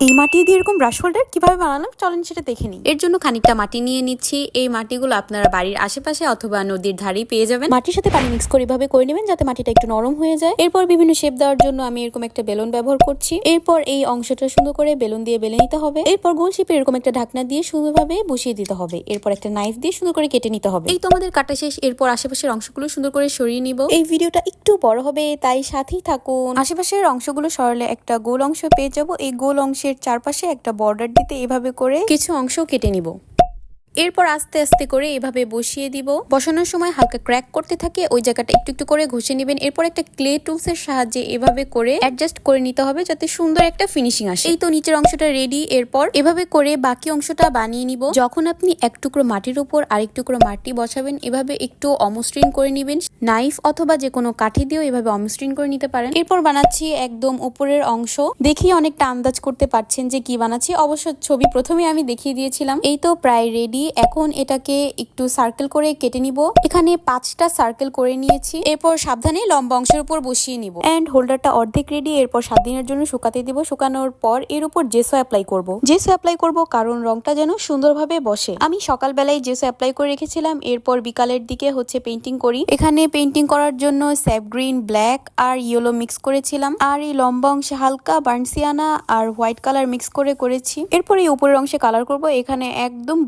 এই মাটি দিয়ে এরকম ব্রাশ হোল্ডার কীভাবে বানালাম? চলেন সেটা দেখে নিই। এর জন্য খানিকটা মাটি নিয়ে নিচ্ছি। এই মাটিগুলো আপনারা বাড়ির আশেপাশে অথবা নদীর ধারেই পেয়ে যাবেন। মাটির সাথে পানি মিক্স করে এভাবে করে নেবেন যাতে মাটিটা একটু নরম হয়ে যায়। এরপর বিভিন্ন শেপ দেওয়ার জন্য আমি এরকম একটা বেলুন ব্যবহার করছি। এরপর এই অংশটা সুন্দর করে বেলুন দিয়ে বেলে নিতে হবে। এরপর গোল শেপে এরকম একটা ঢাকনা দিয়ে সুন্দরভাবে বসিয়ে দিতে হবে। এরপর একটা নাইফ দিয়ে সুন্দর করে কেটে নিতে হবে। এই তো আমাদের কাটা শেষ। এরপর আশেপাশের অংশগুলো সুন্দর করে সরিয়ে নিব। এই ভিডিওটা একটু বড় হবে তাই সাথেই থাকুন। আশেপাশের অংশগুলো সরালে একটা গোল অংশ পেয়ে যাব। এই গোল অংশের চারপাশে একটা বর্ডার দিতে এভাবে করে কিছু অংশ কেটে নিব। এরপর আস্তে আস্তে করে এভাবে বসিয়ে দিব। বসানোর সময় হালকা ক্র্যাক করতে থাকে, ওই জায়গাটা একটু একটু করে ঘষে নেবেন। এরপর একটা ক্লে টুলস এর সাহায্যে এভাবে করে অ্যাডজাস্ট করে নিতে হবে যাতে সুন্দর একটা ফিনিশিং আসে। এই তো নিচের অংশটা রেডি এরপর এভাবে করে বাকি অংশটা বানিয়ে নিব। যখন আপনি এক টুকরো মাটির উপর আরেক টুকরো মাটি বসাবেন, এভাবে একটু অমসৃণ করে নেবেন। নাইফ অথবা যে কোনো কাঠি দিয়েও এভাবে অমসৃণ করে নিতে পারেন। এরপর বানাচ্ছি একদম উপরের অংশ। দেখি অনেকটা আন্দাজ করতে পারছেন যে কি বানাচ্ছি। অবশ্য ছবি প্রথমে আমি দেখিয়ে দিয়েছিলাম। এই তো প্রায় রেডি এখন এটাকে একটু সার্কেল করে কেটে নিব। এখানে পাঁচটা সার্কেল করে নিয়েছি। এরপর সাবধানে লম্বা অংশের উপর বসিয়ে নিব। এন্ড হোল্ডারটা অর্ধেক রেডি এরপর সাত দিনের জন্য শুকাতে দিব। শুকানোর পর এর উপর জেসো অ্যাপ্লাই করব। জেসো অ্যাপ্লাই করব কারণ রংটা যেন সুন্দরভাবে বসে। আমি সকালবেলায় জেসো অ্যাপ্লাই করে রেখেছিলাম। এরপর বিকালের দিকে হচ্ছে পেন্টিং করি। এখানে পেন্টিং করার জন্য স্যাপ গ্রিন ব্ল্যাক আর ইয়েলো মিক্স করেছিলাম। আর এই লম্বা অংশে হালকা বার্নসিয়ানা আর হোয়াইট কালার মিক্স করে করেছি। এরপর এই উপরের অংশে কালার করব। এখানে একদম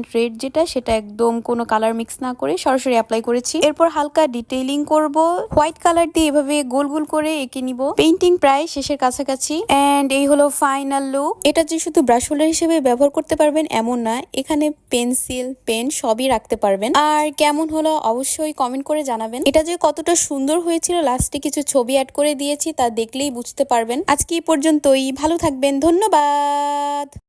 ব্রিলিয়ান্ট রেড যেটা, সেটা একদম কোনো কালার মিক্স না করে সরাসরি অ্যাপ্লাই করেছি। এরপর হালকা ডিটেইলিং করব। হোয়াইট কালার দিয়ে এভাবে গোল গোল করে এঁকে নিব। পেন্টিং প্রায় শেষের কাছাকাছি। এন্ড এই হলো ফাইনাল লুক এটা যে শুধু ব্রাশ হোল্ডার হিসেবে ব্যবহার করতে পারবেন এমন না, এখানে পেন্সিল পেন সবই রাখতে পারবেন। আর কেমন হলো অবশ্যই কমেন্ট করে জানাবেন। এটা যে কতটা সুন্দর হয়েছিল লাস্টে কিছু ছবি অ্যাড করে দিয়েছি, তা দেখলেই বুঝতে পারবেন। আজকে এই পর্যন্তই। ভালো থাকবেন। ধন্যবাদ!